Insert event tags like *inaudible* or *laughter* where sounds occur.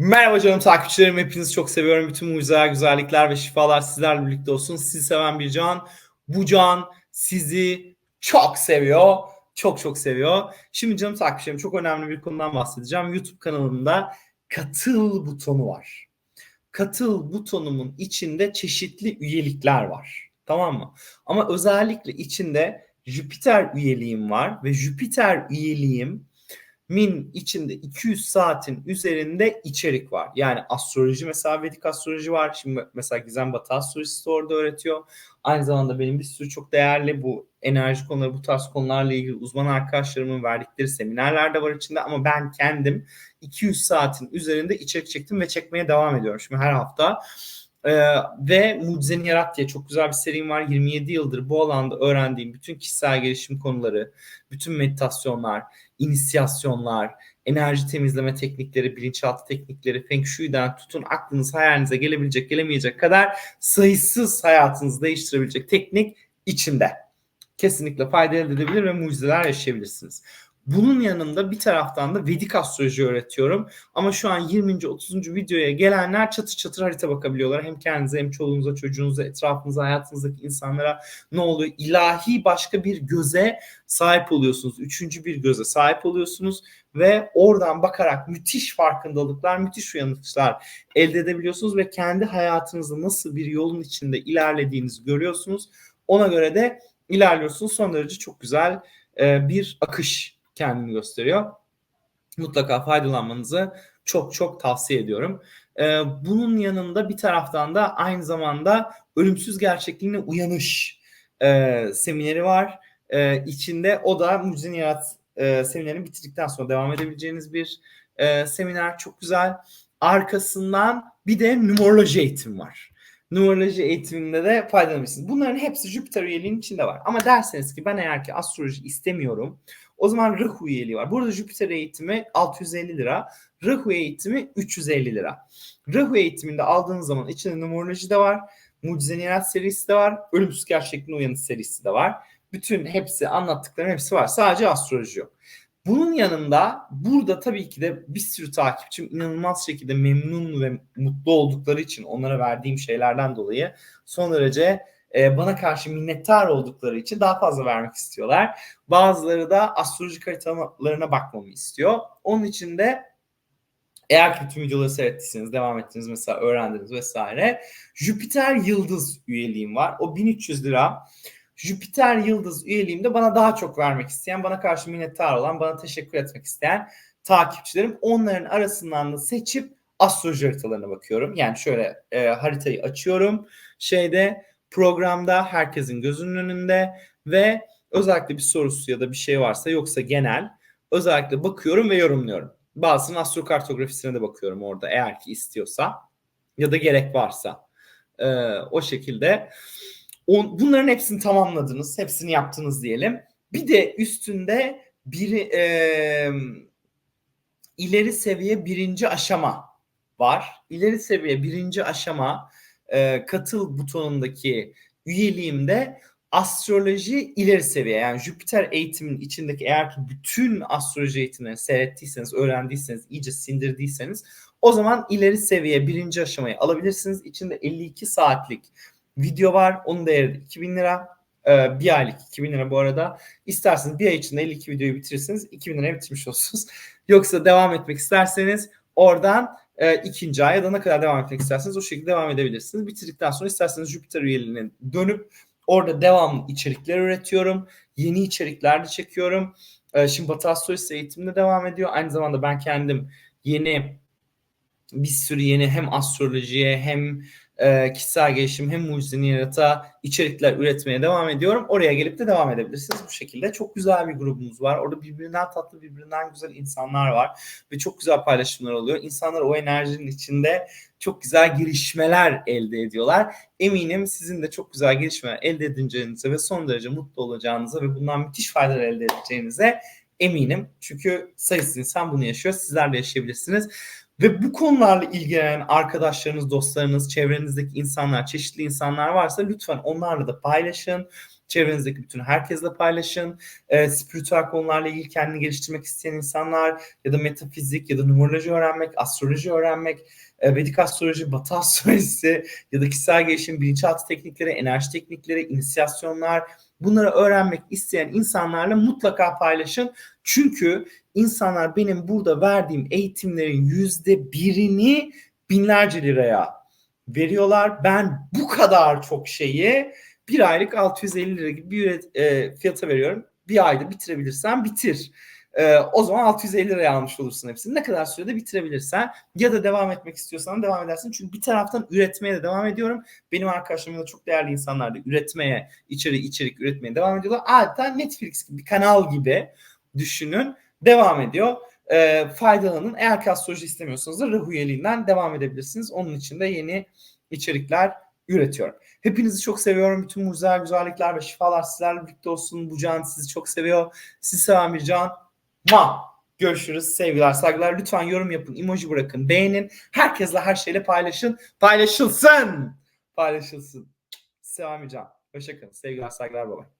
Merhaba canım takipçilerim. Hepinizi çok seviyorum. Bütün mucizeler, güzellikler ve şifalar sizlerle birlikte olsun. Sizi seven bir can. Bu can sizi çok seviyor. Çok çok seviyor. Şimdi canım takipçilerim çok önemli bir konudan bahsedeceğim. YouTube kanalımda katıl butonu var. Katıl butonumun içinde çeşitli üyelikler var. Tamam mı? Ama özellikle içinde Jüpiter üyeliğim var ve Jüpiter üyeliğim min içinde 200 saatin üzerinde içerik var. Yani astroloji mesela Vedik astroloji var. Şimdi mesela Gizem Batı astrolojisi de orada öğretiyor. Aynı zamanda benim bir sürü çok değerli bu enerji konuları, bu tarz konularla ilgili uzman arkadaşlarımın verdikleri seminerler de var içinde ama ben kendim 200 saatin üzerinde içerik çektim ve çekmeye devam ediyorum. Şimdi her hafta ee, ve Mucizeni Yarat diye çok güzel bir serim var. 27 yıldır bu alanda öğrendiğim bütün kişisel gelişim konuları, bütün meditasyonlar, inisiyasyonlar, enerji temizleme teknikleri, bilinçaltı teknikleri, Feng Shui'den tutun aklınız hayalinize gelebilecek, gelemeyecek kadar sayısız hayatınızı değiştirebilecek teknik içinde. Kesinlikle fayda elde edebilir ve mucizeler yaşayabilirsiniz. Bunun yanında bir taraftan da Vedik astroloji öğretiyorum. Ama şu an 20. 30. videoya gelenler çatır çatır harita bakabiliyorlar. Hem kendinize hem çoluğunuza, çocuğunuza, etrafınıza, hayatınızdaki insanlara ne oluyor? İlahi başka bir göze sahip oluyorsunuz. Üçüncü bir göze sahip oluyorsunuz ve oradan bakarak müthiş farkındalıklar, müthiş uyanışlar elde edebiliyorsunuz ve kendi hayatınızda nasıl bir yolun içinde ilerlediğinizi görüyorsunuz. Ona göre de ilerliyorsunuz. Son derece çok güzel bir akış kendini gösteriyor. Mutlaka faydalanmanızı çok çok tavsiye ediyorum. Ee, bunun yanında bir taraftan da aynı zamanda ölümsüz gerçekliğine uyanış e, semineri var. E, içinde o da Mucize Yarat e, seminerini bitirdikten sonra devam edebileceğiniz bir e, seminer. Çok güzel. Arkasından bir de numeroloji eğitim var. Numeroloji eğitiminde de faydalanabilirsiniz. Bunların hepsi Jüpiter üyeliğinin içinde var. Ama derseniz ki ben eğer ki astroloji istemiyorum o zaman Rahu üyeliği var. Burada Jüpiter eğitimi 650 lira. Rahu eğitimi 350 lira. Rahu eğitiminde aldığınız zaman içinde numeroloji de var. Mucize Nihat serisi de var. Ölümsüz Gerçekliğin Uyanış serisi de var. Bütün hepsi anlattıklarım hepsi var. Sadece astroloji yok. Bunun yanında burada tabii ki de bir sürü takipçim inanılmaz şekilde memnun ve mutlu oldukları için onlara verdiğim şeylerden dolayı son derece e, bana karşı minnettar oldukları için daha fazla vermek istiyorlar. Bazıları da astrolojik haritalarına bakmamı istiyor. Onun için de eğer ki tüm videoları seyrettiyseniz, devam ettiniz mesela öğrendiniz vesaire. Jüpiter Yıldız üyeliğim var. O 1300 lira. Jüpiter Yıldız üyeliğimde bana daha çok vermek isteyen, bana karşı minnettar olan, bana teşekkür etmek isteyen takipçilerim. Onların arasından da seçip astroloji haritalarına bakıyorum. Yani şöyle e, haritayı açıyorum. Şeyde programda herkesin gözünün önünde ve özellikle bir sorusu ya da bir şey varsa yoksa genel özellikle bakıyorum ve yorumluyorum. Bazısının astrokartografisine de bakıyorum orada eğer ki istiyorsa ya da gerek varsa ee, o şekilde. On, bunların hepsini tamamladınız, hepsini yaptınız diyelim. Bir de üstünde bir e, ileri seviye birinci aşama var. İleri seviye birinci aşama e, katıl butonundaki üyeliğimde astroloji ileri seviye yani Jüpiter eğitimin içindeki eğer ki bütün astroloji eğitimlerini seyrettiyseniz, öğrendiyseniz, iyice sindirdiyseniz o zaman ileri seviye birinci aşamayı alabilirsiniz. İçinde 52 saatlik video var. Onun değeri 2000 lira. Ee, bir aylık 2000 lira bu arada. İsterseniz bir ay içinde 52 videoyu bitirirsiniz. 2000 liraya bitirmiş olursunuz. *laughs* Yoksa devam etmek isterseniz oradan e, ikinci ay ya da ne kadar devam etmek isterseniz o şekilde devam edebilirsiniz. Bitirdikten sonra isterseniz Jüpiter üyeliğine dönüp orada devam içerikler üretiyorum. Yeni içerikler de çekiyorum. E, şimdi Batı Astrolojisi eğitiminde devam ediyor. Aynı zamanda ben kendim yeni bir sürü yeni hem astrolojiye hem e, kişisel gelişim hem mucizeni yarata içerikler üretmeye devam ediyorum. Oraya gelip de devam edebilirsiniz bu şekilde. Çok güzel bir grubumuz var. Orada birbirinden tatlı, birbirinden güzel insanlar var. Ve çok güzel paylaşımlar oluyor. İnsanlar o enerjinin içinde çok güzel gelişmeler elde ediyorlar. Eminim sizin de çok güzel gelişmeler elde edeceğinize ve son derece mutlu olacağınıza ve bundan müthiş faydalar elde edeceğinize eminim. Çünkü sayısız insan bunu yaşıyor. Sizler de yaşayabilirsiniz. Ve bu konularla ilgilenen arkadaşlarınız, dostlarınız, çevrenizdeki insanlar, çeşitli insanlar varsa lütfen onlarla da paylaşın. Çevrenizdeki bütün herkesle paylaşın. E, spiritüel konularla ilgili kendini geliştirmek isteyen insanlar ya da metafizik ya da numeroloji öğrenmek, astroloji öğrenmek, e, Vedik astroloji, Batı astrolojisi ya da kişisel gelişim, bilinçaltı teknikleri, enerji teknikleri, inisiyasyonlar bunları öğrenmek isteyen insanlarla mutlaka paylaşın. Çünkü insanlar benim burada verdiğim eğitimlerin yüzde birini binlerce liraya veriyorlar. Ben bu kadar çok şeyi bir aylık 650 lira gibi bir e, fiyata veriyorum. Bir ayda bitirebilirsen bitir. E, o zaman 650 liraya almış olursun hepsini. Ne kadar sürede bitirebilirsen ya da devam etmek istiyorsan devam edersin. Çünkü bir taraftan üretmeye de devam ediyorum. Benim arkadaşlarım da çok değerli insanlar da üretmeye, içerik içerik üretmeye devam ediyorlar. Adeta Netflix gibi bir kanal gibi düşünün. Devam ediyor. E, faydalanın. Eğer ki astroloji istemiyorsanız da Rahu üyeliğinden devam edebilirsiniz. Onun için de yeni içerikler üretiyorum. Hepinizi çok seviyorum. Bütün mucizeler, güzellikler ve şifalar sizlerle birlikte olsun. Bu can sizi çok seviyor. Sizi seven bir can. Ma. Görüşürüz. Sevgiler, saygılar. Lütfen yorum yapın, emoji bırakın, beğenin. Herkesle her şeyle paylaşın. Paylaşılsın. Paylaşılsın. Bir can. Hoşçakalın. Sevgiler, saygılar. Baba.